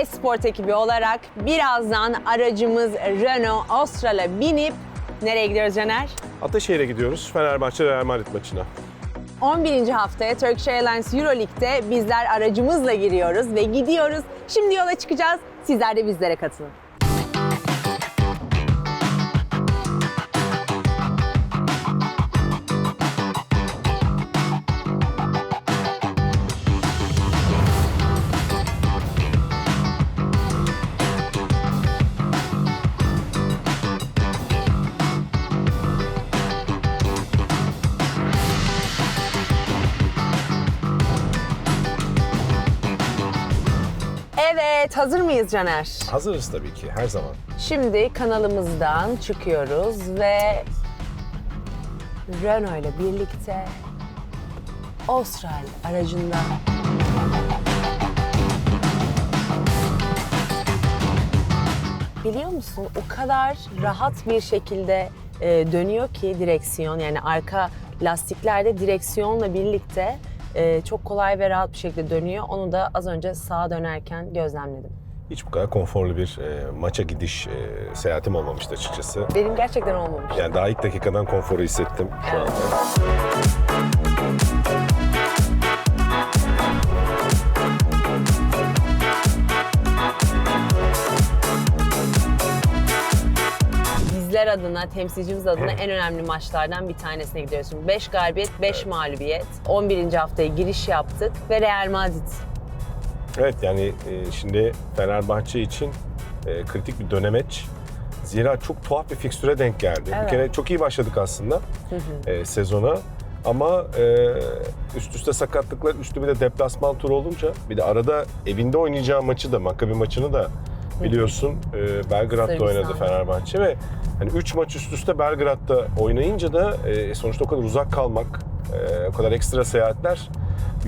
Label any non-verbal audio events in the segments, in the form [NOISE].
Esport ekibi olarak birazdan aracımız Renault Austral'a binip nereye gidiyoruz Caner? Ataşehir'e gidiyoruz. Fenerbahçe Real Madrid maçına. 11. haftaya Turkish Airlines Euroleague'de bizler aracımızla giriyoruz ve gidiyoruz. Şimdi yola çıkacağız. Sizler de bizlere katılın. Hazır mıyız Caner? Hazırız tabii ki her zaman. Şimdi kanalımızdan çıkıyoruz ve Renault ile birlikte Austral aracında Biliyor musun o kadar rahat bir şekilde e, dönüyor ki direksiyon yani arka lastiklerde direksiyonla birlikte e, çok kolay ve rahat bir şekilde dönüyor. Onu da az önce sağa dönerken gözlemledim. Hiç bu kadar konforlu bir e, maça gidiş e, seyahatim olmamıştı açıkçası. Benim gerçekten olmamış. Yani daha ilk dakikadan konforu hissettim şu anda. Bizler adına, temsilcimiz adına en önemli maçlardan bir tanesine gidiyoruz. Şimdi 5 galibiyet, 5 mağlubiyet. 11. haftaya giriş yaptık ve Real Madrid. Evet yani e, şimdi Fenerbahçe için e, kritik bir dönemeç. Zira çok tuhaf bir fikstüre denk geldi. Evet. Bir kere çok iyi başladık aslında e, sezona. Ama e, üst üste sakatlıklar, üstü bir de deplasman turu olunca bir de arada evinde oynayacağı maçı da, Maccabi maçını da biliyorsun e, Belgrad'da Sırbistan. oynadı Fenerbahçe ve hani 3 maç üst üste Belgrad'da oynayınca da e, sonuçta o kadar uzak kalmak, e, o kadar ekstra seyahatler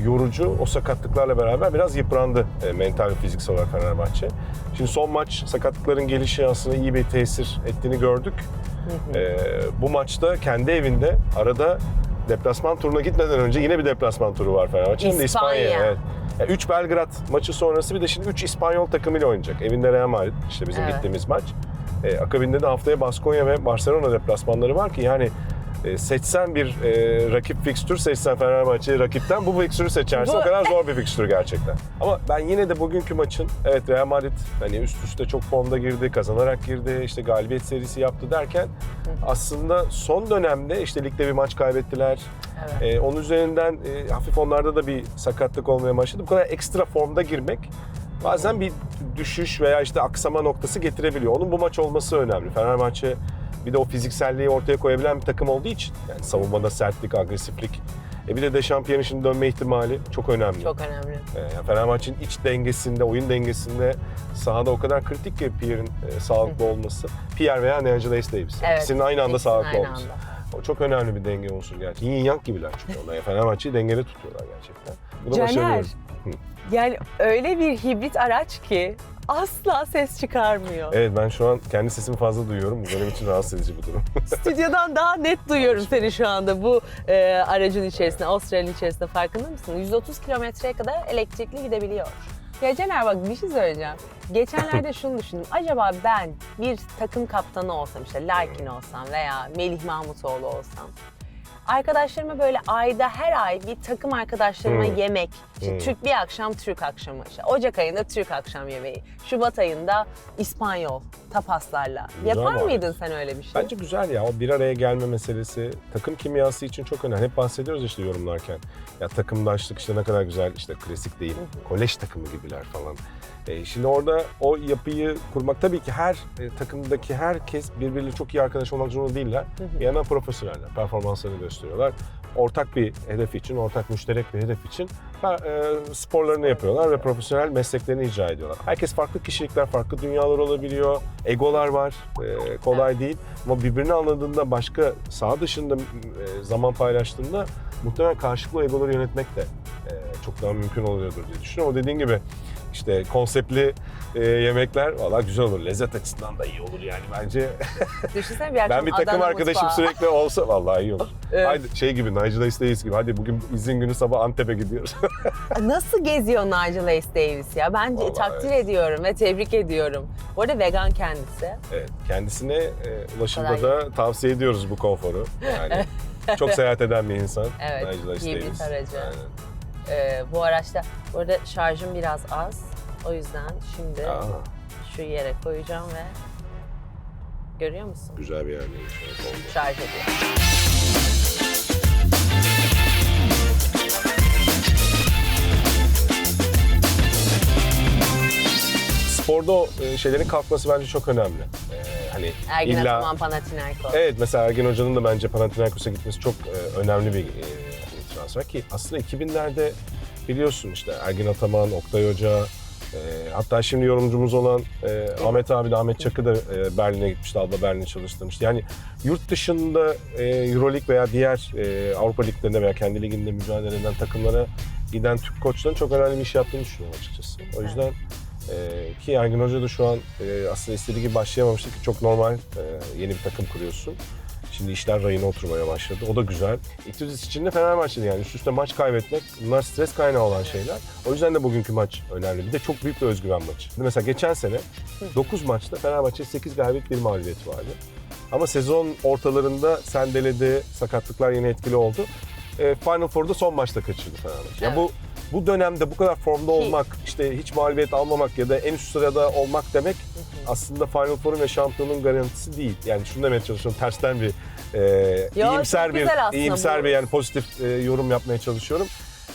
yorucu. O sakatlıklarla beraber biraz yıprandı e, mental ve fiziksel olarak Fenerbahçe. Şimdi son maç sakatlıkların gelişi aslında iyi bir tesir ettiğini gördük. E, bu maçta kendi evinde arada deplasman turuna gitmeden önce yine bir deplasman turu var Fenerbahçe'nin İspanya. İspanya. Evet. 3 Belgrad maçı sonrası bir de şimdi 3 İspanyol takımıyla oynayacak. Evinde Real Madrid işte bizim Evet. gittiğimiz maç. E, akabinde de haftaya Baskonya ve Barcelona deplasmanları var ki yani e, seçsen bir e, rakip fikstür seçsen Fenerbahçe'yi rakipten bu fikstürü seçersin. Bu- O kadar zor bir fikstür gerçekten. Ama ben yine de bugünkü maçın evet Real Madrid hani üst üste çok formda girdi, kazanarak girdi, işte galibiyet serisi yaptı derken aslında son dönemde işte ligde bir maç kaybettiler. Evet. E, onun üzerinden e, hafif onlarda da bir sakatlık olmaya başladı. Bu kadar ekstra formda girmek bazen bir düşüş veya işte aksama noktası getirebiliyor. Onun bu maç olması önemli. Fenerbahçe bir de o fizikselliği ortaya koyabilen bir takım olduğu için yani savunmada sertlik, agresiflik. E bir de Dechampierre'in şimdi dönme ihtimali çok önemli. Çok önemli. E, Fenerbahçe'nin iç dengesinde, oyun dengesinde sahada o kadar kritik ki Pierre'in e, sağlıklı olması. Pierre veya Nigel Davis. Evet, İkisinin aynı anda ikisinin sağlıklı aynı olması. anda. O çok önemli bir denge unsuru gerçekten. Yin yang gibiler çünkü onlar. Fenerbahçe'yi dengede tutuyorlar gerçekten. Bu da Caner. Yani öyle bir hibrit araç ki asla ses çıkarmıyor. Evet ben şu an kendi sesimi fazla duyuyorum. Bu benim için rahatsız edici bir durum. [LAUGHS] Stüdyodan daha net duyuyorum seni şu anda bu e, aracın içerisinde, Avustralya'nın içerisinde farkında mısın? 130 kilometreye kadar elektrikli gidebiliyor. Ya Caner bak bir şey söyleyeceğim. Geçenlerde şunu düşündüm. Acaba ben bir takım kaptanı olsam işte Larkin olsam veya Melih Mahmutoğlu olsam arkadaşlarıma böyle ayda her ay bir takım arkadaşlarıma Hmm. yemek. İşte Hmm. Türk bir akşam Türk akşamı. işte Ocak ayında Türk akşam yemeği. Şubat ayında İspanyol tapaslarla. Güzel Yapar var. mıydın sen öyle bir şey? Bence güzel ya. O bir araya gelme meselesi takım kimyası için çok önemli. Hep bahsediyoruz işte yorumlarken. Ya takımdaşlık işte ne kadar güzel işte klasik değil. Kolej takımı gibiler falan. E, şimdi orada o yapıyı kurmak tabii ki her e, takımdaki herkes birbiriyle çok iyi arkadaş olmak zorunda değiller. Bir yandan profesyoneller. Performanslarını gösteriyorlar. Ortak bir hedef için, ortak müşterek bir hedef için e, sporlarını yapıyorlar ve profesyonel mesleklerini icra ediyorlar. Herkes farklı kişilikler, farklı dünyalar olabiliyor. Egolar var. e, kolay değil. Ama birbirini anladığında başka saha dışında e, zaman paylaştığında muhtemelen karşılıklı egoları yönetmek de çok daha mümkün oluyordur diye düşünüyorum. O dediğin gibi işte konseptli e, yemekler valla güzel olur. Lezzet açısından da iyi olur yani bence. [LAUGHS] Düşünsene bir ben bir takım Adana arkadaşım mutfağı. sürekli olsa vallahi iyi olur. Evet. Haydi şey gibi Nigel Ace Davis gibi hadi bugün izin günü sabah Antep'e gidiyoruz. [LAUGHS] Nasıl geziyor Nigel Ace Davis ya? Bence Vallahi takdir ediyorum ve tebrik ediyorum. Bu arada vegan kendisi. evet, kendisine e, ulaşımda Kolay da tavsiye ediyoruz bu konforu. Yani [LAUGHS] çok seyahat eden bir insan. Evet, Nigel Ace Davis. aracı. Aynen. Ee, bu araçta, bu arada şarjım biraz az. O yüzden şimdi Aa, şu yere koyacağım ve görüyor musun? güzel bir yerdeymiş. Evet, oldu. Şarj ediyor. Sporda e, şeylerin kalkması bence çok önemli. E, hani Ergin illa Ataman Panathinaikos. Evet mesela Ergin Hoca'nın da bence Panathinaikos'a gitmesi çok e, önemli bir e, transfer ki aslında 2000'lerde biliyorsun işte Ergin Ataman, Oktay Hoca e, hatta şimdi yorumcumuz olan e, Ahmet abi de Ahmet Çakı da e, Berlin'e gitmişti. Alba Berlin'e çalıştırmıştı. Yani yurt dışında e, Euroleague veya diğer e, Avrupa liglerinde veya kendi liginde mücadele eden takımlara giden Türk koçların çok önemli bir iş yaptığını düşünüyorum açıkçası. O yüzden e, ki Ergin Hoca da şu an e, aslında istediği gibi başlayamamıştı ki çok normal e, yeni bir takım kuruyorsun. Şimdi işler rayına oturmaya başladı. O da güzel. İtudis için de Fenerbahçe'de yani üst üste maç kaybetmek bunlar stres kaynağı olan şeyler. O yüzden de bugünkü maç önemli. Bir de çok büyük bir özgüven maçı. Mesela geçen sene 9 maçta Fenerbahçe 8 galibiyet bir mağlubiyeti vardı. Ama sezon ortalarında sendeledi, sakatlıklar yine etkili oldu. E, Final Four'da son maçta kaçırdı Fenerbahçe. Ya Evet. bu bu dönemde bu kadar formda olmak, işte hiç mağlubiyet almamak ya da en üst sırada olmak demek aslında Final Four'un ve şampiyonun garantisi değil. Yani şunu demeye çalışıyorum, tersten bir e, Yo, iyimser çok bir güzel aslında iyimser bu. bir yani pozitif e, yorum yapmaya çalışıyorum.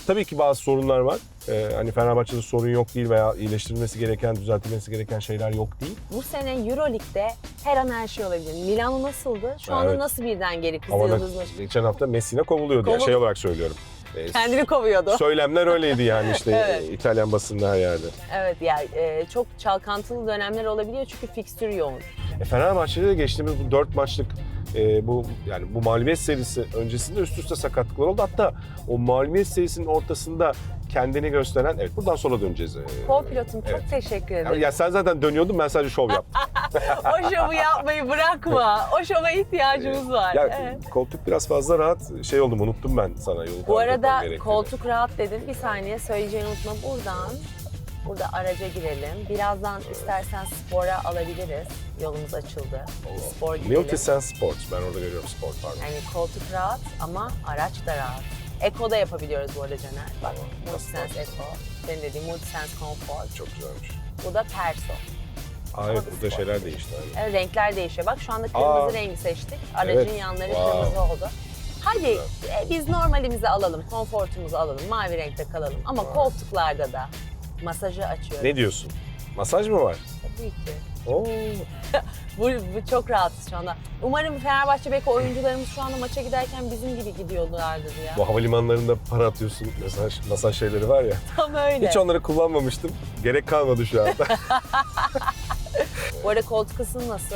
Tabii ki bazı sorunlar var. E, hani Fenerbahçe'de sorun yok değil veya iyileştirilmesi gereken, düzeltilmesi gereken şeyler yok değil. Bu sene Euroleague'de her an her şey olabilir. Milano nasıldı? Şu anda Evet. nasıl birden geri Ama Kızıldız mı? geçen hafta Messina kovuluyordu. Yani Kovul- şey olarak söylüyorum. E, Kendini kovuyordu. Söylemler öyleydi yani [LAUGHS] işte Evet. e, İtalyan basında her yerde. Evet yani e, çok çalkantılı dönemler olabiliyor çünkü fikstür yoğun. E, Fenerbahçe'de de geçtiğimiz bu 4 maçlık e, bu yani bu mağlubiyet serisi öncesinde üst üste sakatlıklar oldu. Hatta o mağlubiyet serisinin ortasında kendini gösteren, evet buradan sonra döneceğiz. Co-pilotum çok evet. teşekkür Ya, ederim. ya sen zaten dönüyordun ben sadece şov yaptım. [LAUGHS] o şovu yapmayı bırakma. O şova ihtiyacımız var. ya Evet. koltuk biraz fazla rahat şey oldum unuttum ben sana yolu Bu arada koltuk rahat dedin. Bir saniye söyleyeceğini unutma. Buradan burada araca girelim. Birazdan istersen spora alabiliriz. Yolumuz açıldı. Bir spor gidelim. Multisense Sports ben orada görüyorum sport pardon. Yani koltuk rahat ama araç da rahat. Eko da yapabiliyoruz bu arada Caner. Bak Tamam. Multisense Eko. Senin dediğin Multisense Comfort. Çok güzelmiş. Bu da Perso. Aa, evet da burada spor. şeyler değişti. aynen. Evet, renkler değişiyor. Bak şu anda kırmızı Aa. rengi seçtik. Aracın Evet. yanları Wow. kırmızı oldu. Hadi e, biz normalimizi alalım, konfortumuzu alalım, mavi renkte kalalım. Ama koltuklarda da masajı açıyoruz. Ne diyorsun? Masaj mı var? Tabii ki. Oo. [LAUGHS] Bu, bu çok rahatız şu anda. Umarım Fenerbahçe belki oyuncularımız şu anda maça giderken bizim gibi gidiyorlardır ya. Bu havalimanlarında para atıyorsun masaj, masaj şeyleri var ya. Tam öyle. Hiç onları kullanmamıştım. Gerek kalmadı şu anda. [LAUGHS] [LAUGHS] Bu arada koltuk ısın nasıl?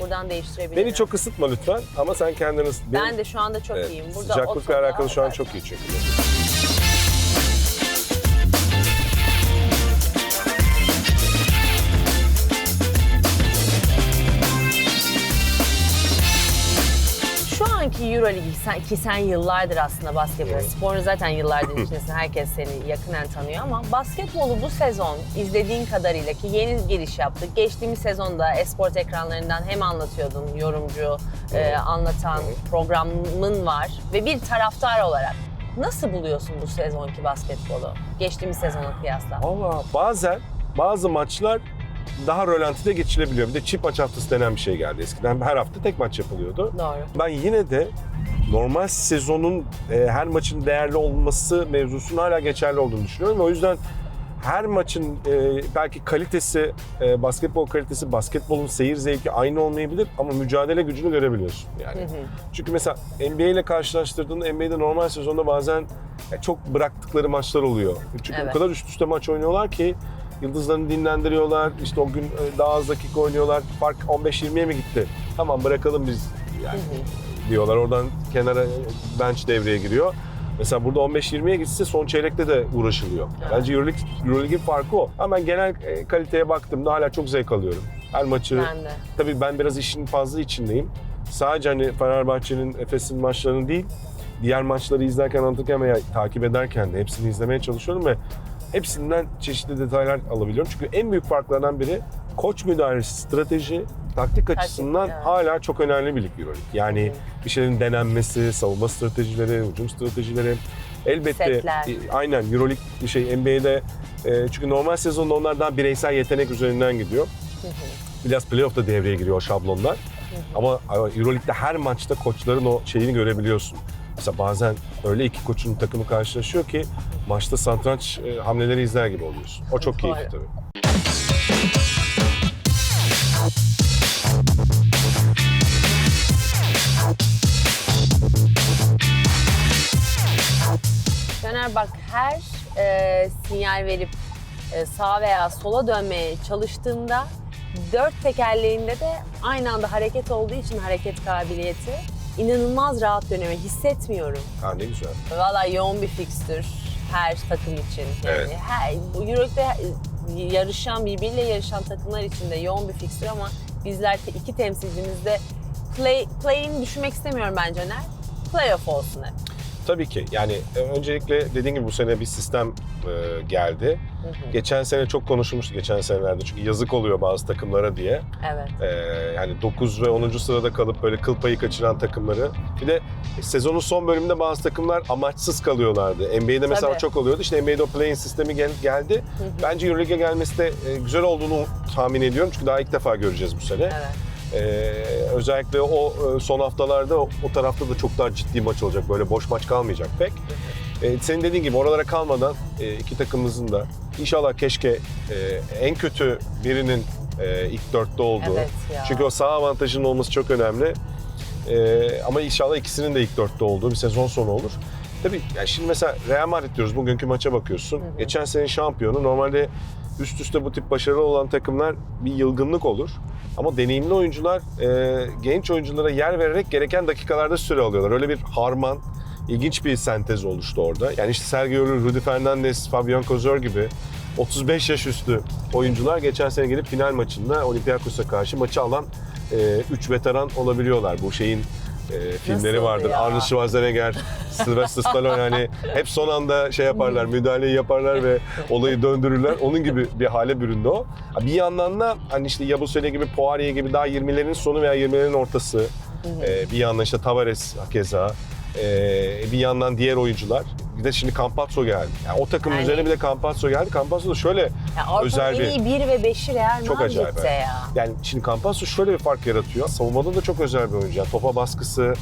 Buradan değiştirebilirim. Beni çok ısıtma lütfen ama sen kendini ısıt. Ben de şu anda çok Evet, iyiyim. Burada sıcaklıkla alakalı şu an çok iyi çünkü. Anki Euroleague sen, ki sen yıllardır aslında basketbol, Evet. sporun zaten yıllardır [LAUGHS] içindesin. Herkes seni yakından tanıyor ama basketbolu bu sezon izlediğin kadarıyla ki yeni giriş yaptık. Geçtiğimiz sezonda esport ekranlarından hem anlatıyordun, yorumcu, e, anlatan programın var ve bir taraftar olarak nasıl buluyorsun bu sezonki basketbolu? Geçtiğimiz sezona kıyasla. Valla bazen bazı maçlar daha rölantide geçilebiliyor. Bir de çift maç haftası denen bir şey geldi. Eskiden her hafta tek maç yapılıyordu. Doğru. Ben yine de normal sezonun e, her maçın değerli olması mevzusunun hala geçerli olduğunu düşünüyorum. O yüzden her maçın e, belki kalitesi, e, basketbol kalitesi, basketbolun seyir zevki aynı olmayabilir ama mücadele gücünü görebiliyorsun. Yani Hı hı. çünkü mesela NBA ile karşılaştırdığında NBA'de normal sezonda bazen e, çok bıraktıkları maçlar oluyor. Çünkü Evet. o kadar üst üste maç oynuyorlar ki yıldızlarını dinlendiriyorlar. İşte o gün e, daha az dakika oynuyorlar. Fark 15-20'ye mi gitti? Tamam bırakalım biz yani diyorlar. Oradan kenara bench devreye giriyor. Mesela burada 15-20'ye gitse son çeyrekte de uğraşılıyor. Bence Euroleague, Euroleague'in farkı o. Ama ben genel e, kaliteye baktığımda hala çok zevk alıyorum. Her maçı, Ben de. tabii ben biraz işin fazla içindeyim. Sadece hani Fenerbahçe'nin, Efes'in maçlarını değil, diğer maçları izlerken, anlatırken veya takip ederken de hepsini izlemeye çalışıyorum ve hepsinden çeşitli detaylar alabiliyorum. Çünkü en büyük farklardan biri koç müdahalesi, strateji, taktik açısından evet. hala çok önemli bir lig Euroleague. Yani bir şeylerin denenmesi, savunma stratejileri, hücum stratejileri. Elbette Setler. aynen Euroleague bir şey NBA'de e, çünkü normal sezonda onlar daha bireysel yetenek üzerinden gidiyor. Biraz playoff'ta devreye giriyor o şablonlar. Ama ama Euroleague'de her maçta koçların o şeyini görebiliyorsun. Mesela bazen öyle iki koçun takımı karşılaşıyor ki maçta satranç e, hamleleri izler gibi oluyorsun. O çok keyifli tabii. Caner bak her e, sinyal verip e, sağa veya sola dönmeye çalıştığında dört tekerleğinde de aynı anda hareket olduğu için hareket kabiliyeti inanılmaz rahat dönüyor. Hissetmiyorum. Ha ne güzel. Valla yoğun bir fikstür her takım için. Yani Evet. her, bu Euroleague'de yarışan, birbiriyle yarışan takımlar için de yoğun bir fikstür ama bizler iki temsilcimiz de play, play'ini düşünmek istemiyorum ben Caner. Playoff olsun hep. Tabii ki. Yani e, öncelikle dediğim gibi bu sene bir sistem e, geldi. Hı hı. Geçen sene çok konuşulmuştu geçen senelerde çünkü yazık oluyor bazı takımlara diye. Evet. Ee, yani 9 ve 10. sırada kalıp böyle kıl payı kaçıran takımları. Bir de sezonun son bölümünde bazı takımlar amaçsız kalıyorlardı. NBA'de mesela Tabii. çok oluyordu. İşte NBA'de o play-in sistemi gel- geldi. Hı hı. Bence Euroleague'e gelmesi de e, güzel olduğunu tahmin ediyorum. Çünkü daha ilk defa göreceğiz bu sene. Evet. Ee, özellikle o e, son haftalarda o, tarafta da çok daha ciddi maç olacak. Böyle boş maç kalmayacak pek. Ee, senin dediğin gibi oralara kalmadan e, iki takımımızın da inşallah keşke e, en kötü birinin e, ilk dörtte olduğu. Evet ya. Çünkü o sağ avantajının olması çok önemli. Ee, ama inşallah ikisinin de ilk dörtte olduğu bir sezon sonu olur. Tabii yani şimdi mesela Real Madrid diyoruz. Bugünkü maça bakıyorsun. Hı hı. Geçen senenin şampiyonu. Normalde üst üste bu tip başarılı olan takımlar bir yılgınlık olur. Ama deneyimli oyuncular e, genç oyunculara yer vererek gereken dakikalarda süre alıyorlar. Öyle bir harman, ilginç bir sentez oluştu orada. Yani işte Sergio Llull, Rudy Fernandez, Fabian Kozor gibi 35 yaş üstü oyuncular geçen sene gelip final maçında Olympiakos'a karşı maçı alan 3 veteran olabiliyorlar. Bu şeyin e, filmleri Nasıl vardır. ya? Arnold Schwarzenegger, [LAUGHS] Sylvester Stallone hani hep son anda şey yaparlar, müdahaleyi yaparlar ve olayı döndürürler. Onun gibi bir hale büründü o. Bir yandan da hani işte Yabusele gibi, Poirier gibi daha 20'lerin sonu veya 20'lerin ortası. e, bir yandan işte Tavares keza. E, bir yandan diğer oyuncular. Bir de şimdi Campazzo geldi. Yani o takımın Yani- üzerine bir de Campazzo geldi. Campazzo da şöyle Ya Avrupa'nın özel bir- iyi 1 ve 5'i Real Çok acayip, Madrid'de evet. ya. Yani şimdi Campazzo şöyle bir fark yaratıyor. Savunmada da çok özel bir oyuncu. Yani topa baskısı,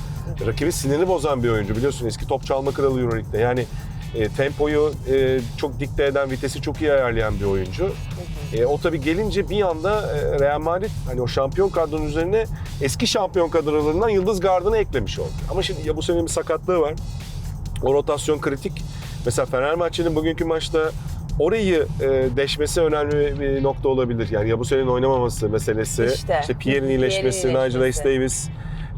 rakibi sinirini bozan bir oyuncu. Biliyorsun eski top çalma kralı Euroleague'de. Yani e, tempoyu e, çok dikte eden, vitesi çok iyi ayarlayan bir oyuncu. E, o tabii gelince bir anda e, Real Madrid hani o şampiyon kadronun üzerine eski şampiyon kadrolarından Yıldız Gardını eklemiş oldu. Ama şimdi ya bu senenin bir sakatlığı var. O rotasyon kritik. Mesela Fenerbahçe'nin bugünkü maçta orayı e, deşmesi önemli bir nokta olabilir. Yani ya bu senenin oynamaması meselesi. İşte. işte Pierre'in iyileşmesi, Nigel Hayes Davis.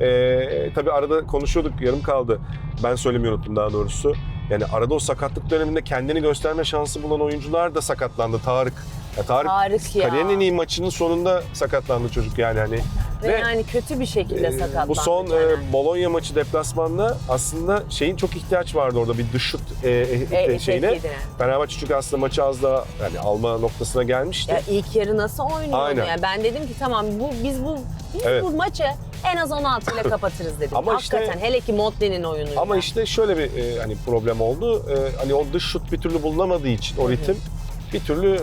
E, tabii arada konuşuyorduk, yarım kaldı. Ben söylemeyi unuttum daha doğrusu. Yani arada o sakatlık döneminde kendini gösterme şansı bulan oyuncular da sakatlandı. Tarık. Ya Tarık, Tarık ya. kariyerin en iyi maçının sonunda sakatlandı çocuk yani hani. Ve, Ve, yani kötü bir şekilde e, sakatlandı. Bu son Caner. e, Bologna maçı deplasmanda aslında şeyin çok ihtiyaç vardı orada bir dış şut e, e, E, e, şeyine. tehdidine. Fenerbahçe çünkü aslında maçı az daha yani alma noktasına gelmişti. Ya ilk yarı nasıl oynuyordu Aynen. ya? Ben dedim ki tamam bu biz bu biz Evet. bu maçı en az 16 ile [LAUGHS] kapatırız dedim. Ama işte- Hakikaten hele ki Motley'nin oyunuyla. Ama işte şöyle bir e, hani problem oldu. E, hani o dış şut bir türlü bulunamadığı için o ritim bir türlü e,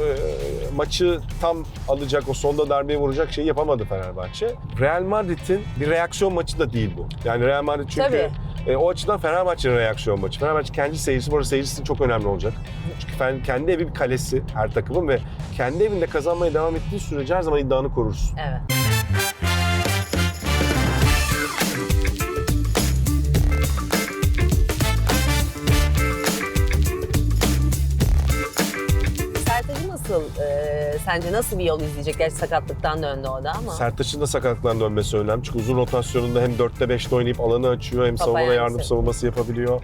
maçı tam alacak, o sonda darbeyi vuracak şeyi yapamadı Fenerbahçe. Real Madrid'in bir reaksiyon maçı da değil bu. Yani Real Madrid çünkü Tabii. e, o açıdan Fenerbahçe'nin reaksiyon maçı. Fenerbahçe kendi seyircisi, bu arada seyircisi çok önemli olacak. Çünkü kendi evi bir kalesi her takımın ve kendi evinde kazanmaya devam ettiği sürece her zaman iddianı korursun. Evet. Sence nasıl bir yol izleyecek? Gerçi sakatlıktan döndü o da ama. Sertaç'ın da sakatlıktan dönmesi önemli. Çünkü uzun rotasyonunda hem 4'te 5'te oynayıp alanı açıyor hem savunmada yardım savunması yapabiliyor.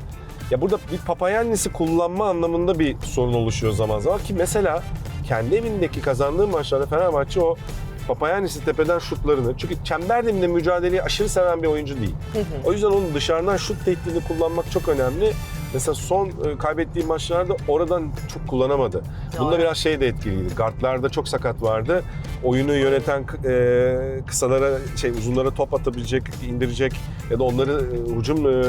Ya burada bir Papayannis'i kullanma anlamında bir sorun oluşuyor zaman zaman ki mesela kendi evindeki kazandığı maçlarda Fenerbahçe o Papayannis'i tepeden şutlarını çünkü çember dibinde mücadeleyi aşırı seven bir oyuncu değil. O yüzden onun dışarıdan şut tehdidini kullanmak çok önemli. Mesela son e, kaybettiği maçlarda oradan çok kullanamadı. Bunda biraz şey de etkiliydi. Guardlarda çok sakat vardı. Oyunu yöneten e, kısalara, şey uzunlara top atabilecek, indirecek ya da onları e, hücum e,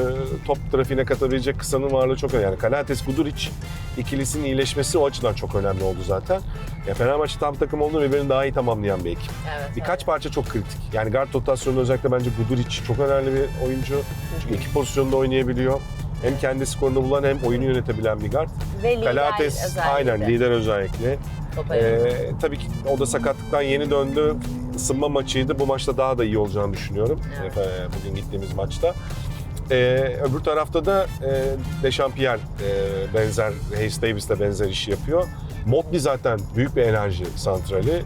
top trafiğine katabilecek kısanın varlığı çok önemli. Yani Kalates Guduric ikilisinin iyileşmesi o açıdan çok önemli oldu zaten. Ya Fenerbahçe tam takım olduğunda birbirini daha iyi tamamlayan bir ekip. Evet, Birkaç evet. parça çok kritik. Yani guard rotasyonunda özellikle bence Guduric çok önemli bir oyuncu. Çünkü iki pozisyonda oynayabiliyor. Hem kendi skorunu bulan hem oyunu yönetebilen bir guard. Ve lider Kalates özellikle. aynen lider özellikle. Ee, tabii ki o da sakatlıktan yeni döndü. Isınma maçıydı. Bu maçta daha da iyi olacağını düşünüyorum. Evet. Ee, bugün gittiğimiz maçta. Ee, öbür tarafta da e, Dechampierre e, benzer, Hayes Davis de benzer işi yapıyor. Motley zaten büyük bir enerji santrali.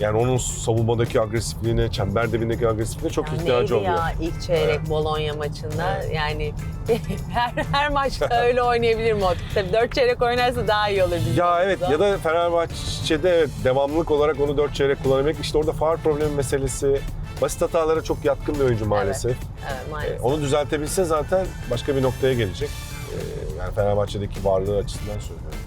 Yani onun savunmadaki agresifliğine, çember dibindeki agresifliğine çok Ya ihtiyacı oluyor. ya ilk çeyrek Bologna maçında yani [LAUGHS] her her maçta [LAUGHS] öyle oynayabilir mi? Tabii dört çeyrek oynarsa daha iyi olur bizim Ya evet ya da Fenerbahçe'de evet, devamlılık olarak onu dört çeyrek kullanabilmek. İşte orada faul problemi meselesi. Basit hatalara çok yatkın bir oyuncu maalesef. Evet Ee, maalesef. onu düzeltebilse zaten başka bir noktaya gelecek. Ee, yani Fenerbahçe'deki varlığı açısından söylüyorum.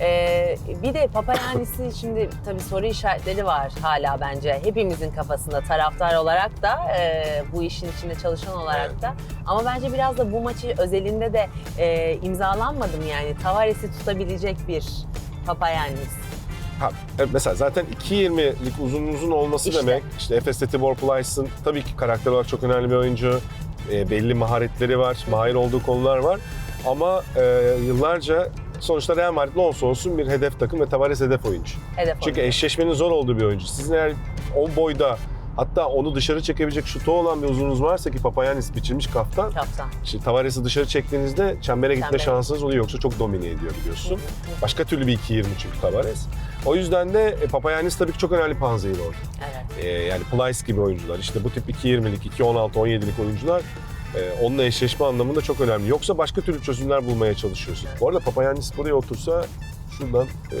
Ee, bir de Papayannis'in şimdi tabii soru işaretleri var hala bence hepimizin kafasında taraftar olarak da e, bu işin içinde çalışan olarak Evet. da ama bence biraz da bu maçı özelinde de e, imzalanmadı mı yani Tavares'i tutabilecek bir Papayannis. Ha, evet, mesela zaten 2.20'lik uzun uzun olması İşte. demek. İşte Efes Tibor Plyce'ın tabii ki karakter olarak çok önemli bir oyuncu. Ee, belli maharetleri var, mahir olduğu konular var. Ama e, yıllarca sonuçta Real Madrid ne olsa olsun bir hedef takım ve Tavares hedef oyuncu. Hedef Çünkü oyuncu. eşleşmenin zor olduğu bir oyuncu. Sizin eğer o boyda hatta onu dışarı çekebilecek şutu olan bir uzununuz varsa ki Papayannis biçilmiş kaftan. Kaptan. Şimdi Tavares'i dışarı çektiğinizde çembere gitme şansınız oluyor yoksa çok domine ediyor biliyorsun. Hı hı. Başka türlü bir 2.20 çünkü Tavares. O yüzden de e, Papayannis tabii ki çok önemli panzehir orada. Evet. E, yani Plyce gibi oyuncular işte bu tip 2.20'lik, 2.16, 17'lik oyuncular e, onunla eşleşme anlamında çok önemli. Yoksa başka türlü çözümler bulmaya çalışıyorsun. Bu arada Papayannis buraya otursa şuradan e,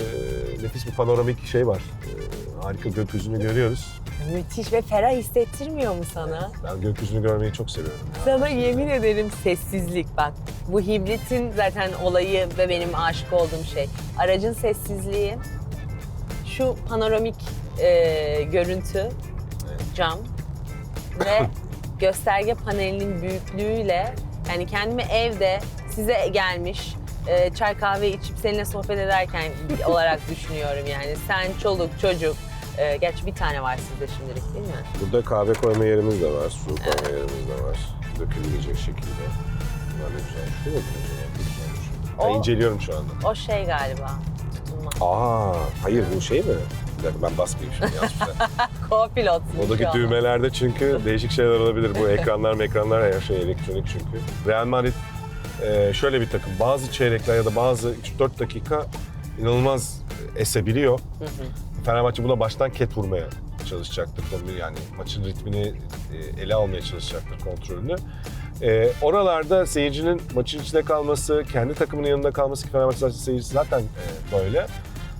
nefis bir panoramik şey var. E, harika gökyüzünü görüyoruz. Müthiş ve ferah hissettirmiyor mu sana? Ben gökyüzünü görmeyi çok seviyorum. Sana yemin ederim sessizlik bak. Bu hibritin zaten olayı ve benim aşık olduğum şey. Aracın sessizliği, şu panoramik e, görüntü, cam [LAUGHS] ve gösterge panelinin büyüklüğüyle yani kendimi evde size gelmiş e, çay kahve içip seninle sohbet ederken [LAUGHS] olarak düşünüyorum yani. Sen, çoluk, çocuk. E, gerçi bir tane var sizde şimdilik değil mi? Burada kahve koyma yerimiz de var, su koyma yerimiz de var. Dökülmeyecek şekilde. Bunlar ne güzel. Şu ne güzel? Ben O- inceliyorum şu anda. O şey galiba. Tutulma. Aa, hayır bu şey mi? Bir dakika ben basmayayım şimdi yanlış bir şey. [LAUGHS] Co-pilot. Oradaki düğmelerde çünkü değişik şeyler olabilir. Bu ekranlar ekranlar her şey elektronik çünkü. Real Madrid e, şöyle bir takım. Bazı çeyrekler ya da bazı 3-4 dakika inanılmaz esebiliyor. Fenerbahçe buna baştan ket vurmaya çalışacaktır. Yani maçın ritmini e, ele almaya çalışacaktır kontrolünü. E, oralarda seyircinin maçın içinde kalması, kendi takımının yanında kalması ki Fenerbahçe zaten seyircisi zaten e, böyle.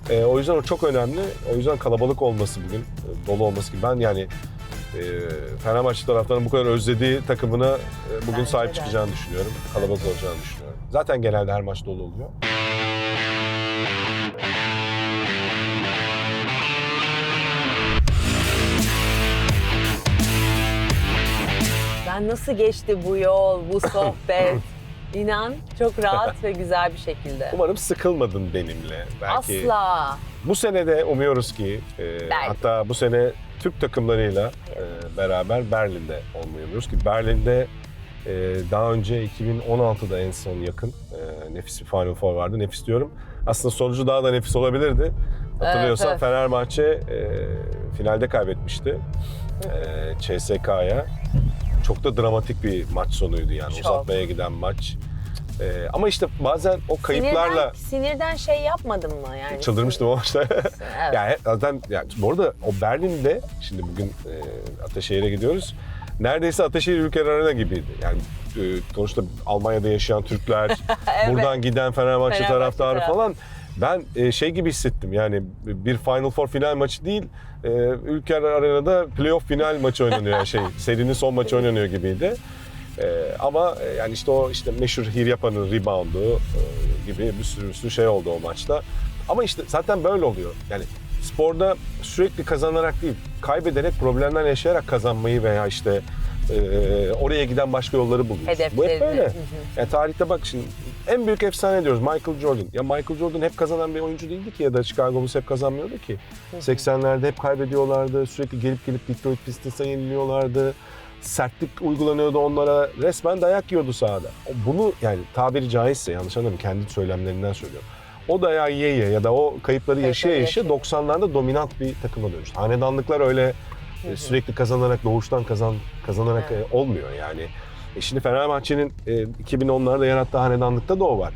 E, o yüzden o çok önemli. O yüzden kalabalık olması bugün, e, dolu olması gibi. Ben yani e, Fenerbahçe taraftarının bu kadar özlediği takımına e, bugün Bence sahip de. çıkacağını düşünüyorum. Kalabalık olacağını düşünüyorum. Zaten genelde her maç dolu oluyor. Ben nasıl geçti bu yol, bu sohbet? [LAUGHS] İnan çok rahat [LAUGHS] ve güzel bir şekilde. Umarım sıkılmadın benimle. Belki Asla. Bu sene de umuyoruz ki e, hatta bu sene Türk takımlarıyla e, beraber Berlin'de olmayı umuyoruz ki Berlin'de e, daha önce 2016'da en son yakın e, nefis bir Final Four vardı. Nefis diyorum. Aslında sonucu daha da nefis olabilirdi. Hatırlıyorsan evet. Fenerbahçe e, finalde kaybetmişti e, CSK'ya. Çok da dramatik bir maç sonuydu yani Çok. uzatmaya giden maç. E, ama işte bazen o kayıplarla Sinirden, sinirden şey yapmadın mı yani? çıldırmıştım o maçta. Evet. [LAUGHS] Yani zaten yani bu arada o Berlin'de şimdi bugün e, Ataşehir'e gidiyoruz. Neredeyse Ataşehir Ülker Arena gibiydi. Yani e, sonuçta Almanya'da yaşayan Türkler, [LAUGHS] Evet. buradan giden Fenerbahçe, Fenerbahçe taraftarı taraftarı. falan. Ben e, şey gibi hissettim yani bir Final Four final maçı değil, e, Ülker Arena'da playoff final maçı oynanıyor yani şey [LAUGHS] serinin son maçı oynanıyor gibiydi. E, ama e, yani işte o işte meşhur Hiryapa'nın reboundu e, gibi bir sürü, bir sürü şey oldu o maçta. Ama işte zaten böyle oluyor. Yani sporda sürekli kazanarak değil, kaybederek, problemler yaşayarak kazanmayı veya işte e, oraya giden başka yolları buluyorsun. Bu hep böyle. Hı hı. Yani tarihte bak şimdi en büyük efsane diyoruz Michael Jordan. Ya Michael Jordan hep kazanan bir oyuncu değildi ki ya da Chicago Bulls hep kazanmıyordu ki. 80'lerde hep kaybediyorlardı. Sürekli gelip gelip Detroit Pistons'a yeniliyorlardı. Sertlik uygulanıyordu onlara. Resmen dayak yiyordu sahada. Bunu yani tabiri caizse yanlış anlamayın kendi söylemlerinden söylüyorum. O dayağı yiye ya da o kayıpları yaşaya yaşaya. 90'larda dominant bir takıma dönüştü. Hanedanlıklar öyle e, sürekli kazanarak doğuştan kazan kazanarak Evet. e, olmuyor yani. E şimdi Fenerbahçe'nin e, 2010'larda yarattığı hanedanlıkta da o var.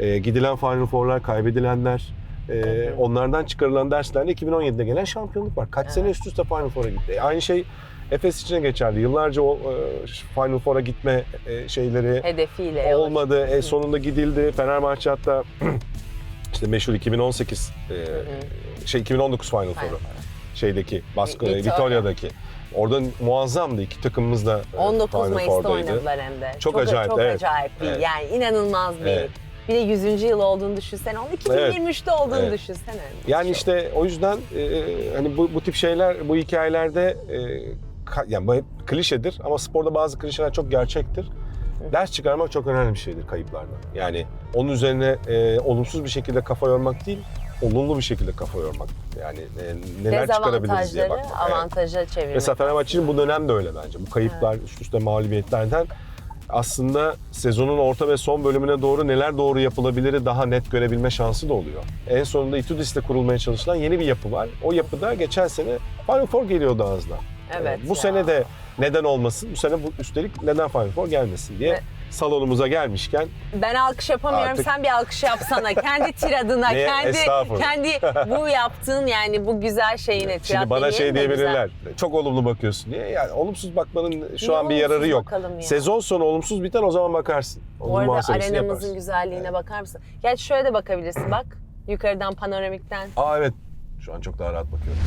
E, gidilen Final Four'lar, kaybedilenler, e, hı. onlardan çıkarılan derslerle 2017'de gelen şampiyonluk var. Kaç sene üst üste Final Four'a gitti. E, aynı şey Efes için geçerli. Yıllarca o e, Final Four'a gitme e, şeyleri Hedefiyle. olmadı. E, sonunda gidildi. Fenerbahçe hatta [CLEARS THROAT] işte meşhur 2018 e, şey 2019 Final. Four'u şeydeki baskı Vitoria. Vitoria'daki. Orada muazzamdı iki takımımız da e, 19 Final Mayıs'ta Four'daydı. oynadılar hem de. Çok acayip, Çok evet. acayip bir Evet. yani inanılmaz bir. Evet. Bir de 100. yıl olduğunu düşünsene. Onu 2023'te olduğunu Evet. düşünsene. Yani Çok- işte o yüzden e, hani bu, bu tip şeyler bu hikayelerde e, yani bu hep klişedir ama sporda bazı klişeler çok gerçektir. Ders çıkarmak çok önemli bir şeydir kayıplardan. Yani onun üzerine e, olumsuz bir şekilde kafa yormak değil, olumlu bir şekilde kafa yormak. Yani e, neler çıkarabiliriz diye Dezavantajları bakmak. Evet. avantaja çevirmek. Mesela Fenerbahçe'nin bu dönem de öyle bence. Bu kayıplar, üst üste mağlubiyetlerden aslında sezonun orta ve son bölümüne doğru neler doğru yapılabiliri daha net görebilme şansı da oluyor. En sonunda Itudis'te kurulmaya çalışılan yeni bir yapı var. O yapıda geçen sene Final Four geliyordu ağızda. Evet Ee, bu ya. sene de neden olmasın? Bu sene bu üstelik neden Final Four gelmesin diye Evet. Salonumuza gelmişken Ben alkış yapamıyorum. Artık- Sen bir alkış yapsana. [LAUGHS] kendi tiradına, Ne? kendi Estağfurullah. kendi bu yaptığın yani bu güzel şeyine tirat şimdi bana şey demeyelim de diyebilirler. Çok olumlu bakıyorsun diye. Yani olumsuz bakmanın şu Niye an bir yararı olumsuz yok. bakalım ya? Sezon sonu olumsuz biter o zaman bakarsın. Onun Bu arada muhasebesini arenamızın yaparsın. güzelliğine bakar mısın? Gerçi şöyle de bakabilirsin bak. Yukarıdan panoramikten. Aa evet. Şu an çok daha rahat bakıyorum.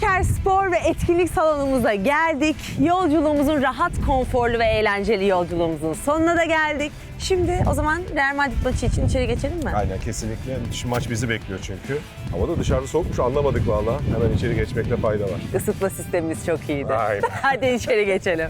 Ülker Spor ve Etkinlik Salonumuza geldik. Yolculuğumuzun rahat, konforlu ve eğlenceli yolculuğumuzun sonuna da geldik. Şimdi o zaman Real Madrid maçı için içeri geçelim mi? Aynen kesinlikle. Şu maç bizi bekliyor çünkü. Hava da dışarıda soğukmuş anlamadık valla. Hemen içeri geçmekte fayda var. Isıtma sistemimiz çok iyiydi. Aynen. [LAUGHS] Hadi içeri geçelim.